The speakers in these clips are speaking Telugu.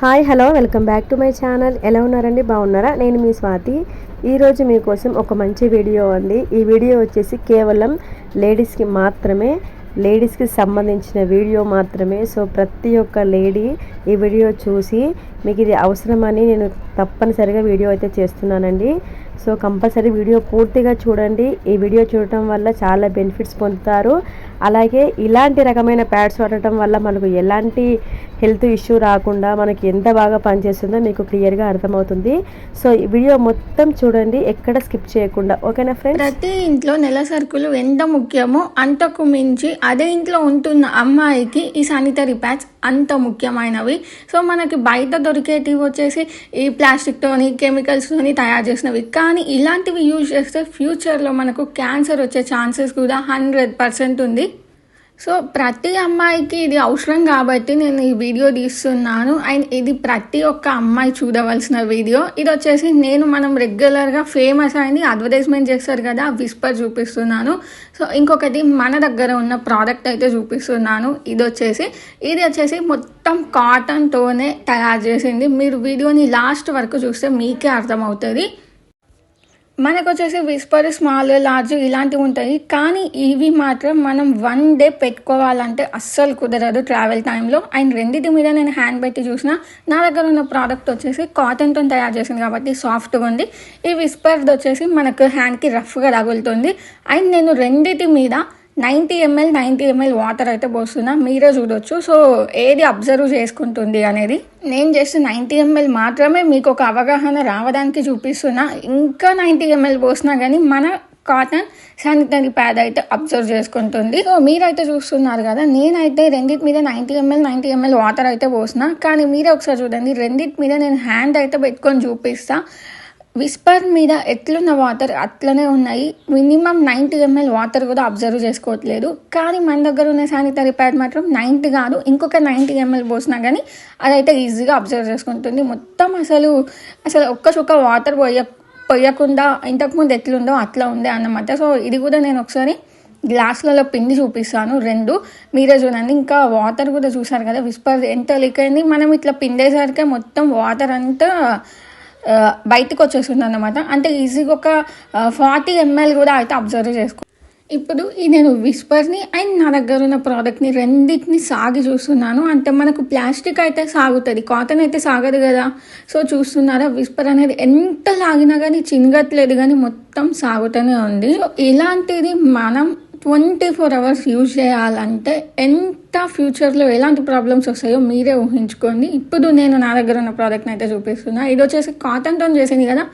Hi hello welcome back to my channel. ఎలా ఉన్నారండి? బాగున్నారా? నేను మీ స్వాతి. ఈరోజు మీకోసం ఒక మంచి వీడియో ఉంది ఈ వీడియో వచ్చేసి కేవలం లేడీస్కి మాత్రమే లేడీస్కి సంబంధించిన వీడియో మాత్రమే. సో ప్రతి ఒక్క లేడీ ఈ వీడియో చూసి మీకు ఇది అవసరమని నేను తప్పనిసరిగా వీడియో అయితే చేస్తున్నానండి. సో కంపల్సరీ వీడియో పూర్తిగా చూడండి. ఈ వీడియో చూడటం వల్ల చాలా బెనిఫిట్స్ పొందుతారు. అలాగే ఇలాంటి రకమైన ప్యాడ్స్ వాడటం వల్ల మనకు ఎలాంటి హెల్త్ ఇష్యూ రాకుండా మనకి ఎంత బాగా పనిచేస్తుందో మీకు క్లియర్గా అర్థమవుతుంది. సో ఈ వీడియో మొత్తం చూడండి ఎక్కడ స్కిప్ చేయకుండా. ఓకేనా ఫ్రెండ్స్? ప్రతి ఇంట్లో నెల సరుకులు ఎంత ముఖ్యమో అంతకు మించి అదే ఇంట్లో ఉంటున్న అమ్మాయికి ఈ శానిటరీ ప్యాడ్స్ అంత ముఖ్యమైనవి. సో మనకి బయట దొరికేటివి వచ్చేసి ఈ ప్లాస్టిక్తోని కెమికల్స్తోని తయారు చేసినవి. కానీ ఇలాంటివి యూజ్ చేస్తే ఫ్యూచర్లో మనకు క్యాన్సర్ వచ్చే ఛాన్సెస్ కూడా హండ్రెడ్ పర్సెంట్ ఉంది. సో ప్రతి అమ్మాయికి ఇది అవసరం కాబట్టి నేను ఈ వీడియో తీస్తున్నాను. అండ్ ఇది ప్రతి ఒక్క అమ్మాయి చూడవలసిన వీడియో. ఇది వచ్చేసి నేను మనం రెగ్యులర్గా ఫేమస్ అయింది అడ్వర్టైజ్మెంట్ చేస్తారు కదా విస్పర్ చూపిస్తున్నాను. సో ఇంకొకటి మన దగ్గర ఉన్న ప్రోడక్ట్ అయితే చూపిస్తున్నాను. ఇది వచ్చేసి ఇది వచ్చేసి మొత్తం కాటన్తోనే తయారు చేసింది. మీరు వీడియోని లాస్ట్ వరకు చూస్తే మీకే అర్థమవుతుంది. మనకు వచ్చేసి విస్పర్ స్మాల్ లార్జ్ ఇలాంటివి ఉంటాయి. కానీ ఇవి మాత్రం మనం వన్ డే పెట్టుకోవాలంటే అస్సలు కుదరదు ట్రావెల్ టైంలో. అండ్ రెండింటి మీద నేను హ్యాండ్ పెట్టి చూసిన నా దగ్గర ఉన్న ప్రోడక్ట్ వచ్చేసి కాటన్తో తయారు చేసింది కాబట్టి సాఫ్ట్గా ఉంది. ఈ విస్పర్ది వచ్చేసి మనకు హ్యాండ్కి రఫ్గా తగులుతుంది అండ్ నేను రెండింటి మీద ninety ML ninety ML water అయితే పోస్తున్నా. మీరే చూడొచ్చు. సో ఏది అబ్జర్వ్ చేసుకుంటుంది అనేది నేను జస్ట్ నైంటీ ఎంఎల్ మాత్రమే మీకు ఒక అవగాహన రావడానికి చూపిస్తున్నా. ఇంకా నైంటీ ఎంఎల్ పోసినా కానీ మన కాటన్ శానిటరీ ప్యాడ్ అయితే అబ్జర్వ్ చేసుకుంటుంది. సో మీరైతే చూస్తున్నారు కదా నేనైతే రెండింటి మీద ninety ML ninety ML water అయితే పోసిన. కానీ మీరే ఒకసారి చూడండి రెండింటి మీద నేను హ్యాండ్ అయితే పెట్టుకొని చూపిస్తాను విస్పర్ మీద ఎట్లున్న వాటర్ అట్లనే ఉన్నాయి. మినిమం నైంటీ ఎంఎల్ వాటర్ కూడా అబ్జర్వ్ చేసుకోవట్లేదు. కానీ మన దగ్గర ఉన్న శానిటరీ ప్యాడ్ మాత్రం నైంటీ కాదు. ఇంకొక నైంటీ ఎంఎల్ పోసినా కానీ అదైతే ఈజీగా అబ్జర్వ్ చేసుకుంటుంది. మొత్తం అసలు అసలు ఒక్క చుక్క వాటర్ పోయ పోయకుండా ఇంతకుముందు ఎట్లుందో అట్లా ఉండే అన్నమాట. సో ఇది కూడా నేను ఒకసారి గ్లాసులలో పిండి చూపిస్తాను. రెండు మీరే చూడండి. ఇంకా వాటర్ కూడా చూసారు కదా విస్పర్ ఎంత లీక్ అయింది. మనం ఇట్లా పిండేసరికి మొత్తం వాటర్ అంతా బయటకు వచ్చేస్తుంది అనమాట అంటే ఈజీగా ఒక ఫార్టీ ఎంఎల్ కూడా అయితే అబ్జర్వ్ చేసుకో. ఇప్పుడు ఈ నేను విస్పర్ని అండ్ నా దగ్గర ఉన్న ప్రోడక్ట్ని రెండింటిని సాగి చూస్తున్నాను. అంటే మనకు ప్లాస్టిక్ అయితే సాగుతుంది కాటన్ అయితే సాగదు కదా. సో చూస్తున్నారా విస్పర్ అనేది ఎంత లాగినా కానీ చినగట్లేదు కానీ మొత్తం సాగుతూనే ఉంది. సో ఇలాంటిది మనం ట్వంటీ ఫోర్ అవర్స్ యూజ్ చేయాలంటే ఎంత ఫ్యూచర్లో ఎలాంటి ప్రాబ్లమ్స్ వస్తాయో మీరే ఊహించుకోండి. ఇప్పుడు నేను నా దగ్గర ఉన్న ప్రోడక్ట్ని అయితే చూపిస్తున్నా. ఇది వచ్చేసి కాటన్తో చేసింది కదా.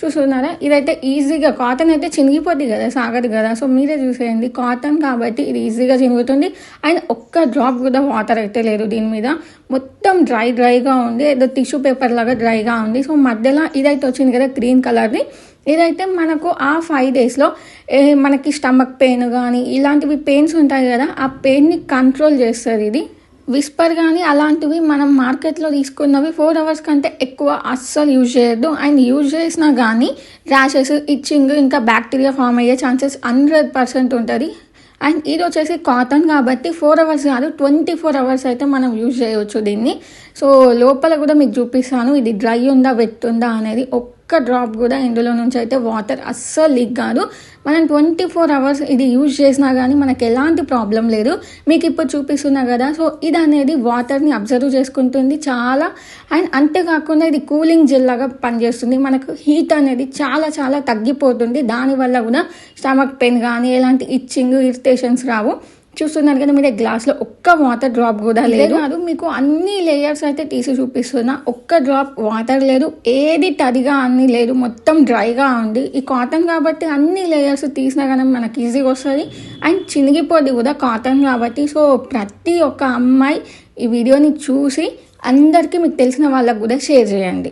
చూస్తున్నారా ఇదైతే ఈజీగా కాటన్ అయితే చినిగిపోద్ది కదా సాగదు కదా. సో మీరే చూసేయండి. కాటన్ కాబట్టి ఇది ఈజీగా చినుగుతుంది. అండ్ ఒక్క డ్రాప్ కూడా వాటర్ అయితే లేదు దీని మీద. మొత్తం డ్రై డ్రైగా ఉంది. ఏదో టిష్యూ పేపర్ లాగా డ్రైగా ఉంది. సో మధ్యలో ఇదైతే వచ్చింది కదా గ్రీన్ కలర్ది ఇదైతే మనకు ఆ ఫైవ్ డేస్లో మనకి స్టమక్ పెయిన్ కానీ ఇలాంటివి పెయిన్స్ ఉంటాయి కదా ఆ పెయిన్ని కంట్రోల్ చేస్తుంది ఇది. విస్పర్ కానీ అలాంటివి మనం మార్కెట్లో తీసుకున్నవి ఫోర్ అవర్స్ కంటే ఎక్కువ అస్సలు యూజ్ చేయొద్దు. అండ్ యూజ్ చేసినా కానీ ర్యాషెస్ ఇచ్చింగ్ ఇంకా బ్యాక్టీరియా ఫామ్ అయ్యే ఛాన్సెస్ హండ్రెడ్ పర్సెంట్ ఉంటుంది. అండ్ ఇది వచ్చేసి కాటన్ కాబట్టి ఫోర్ అవర్స్ కాదు ట్వంటీ ఫోర్ అవర్స్ అయితే మనం యూజ్ చేయవచ్చు దీన్ని. సో లోపల కూడా మీకు చూపిస్తాను. ఇది డ్రై ఉందా వెట్ ఉందా అనేది ఒక్క డ్రాప్ కూడా ఇందులో నుంచి అయితే వాటర్ అస్సలు లీక్ కాదు. మనం ట్వంటీ ఫోర్ అవర్స్ ఇది యూజ్ చేసినా కానీ మనకు ఎలాంటి ప్రాబ్లం లేదు. మీకు ఇప్పుడు చూపిస్తున్నా కదా సో ఇది అనేది వాటర్ని అబ్జర్వ్ చేసుకుంటుంది చాలా. అండ్ అంతేకాకుండా ఇది కూలింగ్ జెల్ లాగా పనిచేస్తుంది. మనకు హీట్ అనేది చాలా చాలా తగ్గిపోతుంది. దానివల్ల కూడా స్టమక్ పెయిన్ కానీ ఎలాంటి ఇచ్చింగ్ ఇరిటేషన్స్ రావు. చూస్తున్నారు కదా మీరు గ్లాస్లో ఒక్క వాటర్ డ్రాప్ కూడా లేదు. కాదు మీకు అన్ని లేయర్స్ అయితే తీసి చూపిస్తున్నా. ఒక్క డ్రాప్ వాటర్ లేదు ఏది తడిగా అన్ని లేదు మొత్తం డ్రైగా ఉంది. ఈ కాటన్ కాబట్టి అన్ని లేయర్స్ తీసినా కానీ మనకి ఈజీగా వస్తుంది. అండ్ చినిగిపోద్ది కూడా కాటన్ కాబట్టి. సో ప్రతి ఒక్క అమ్మాయి ఈ వీడియోని చూసి అందరికీ మీకు తెలిసిన వాళ్ళకు కూడా షేర్ చేయండి.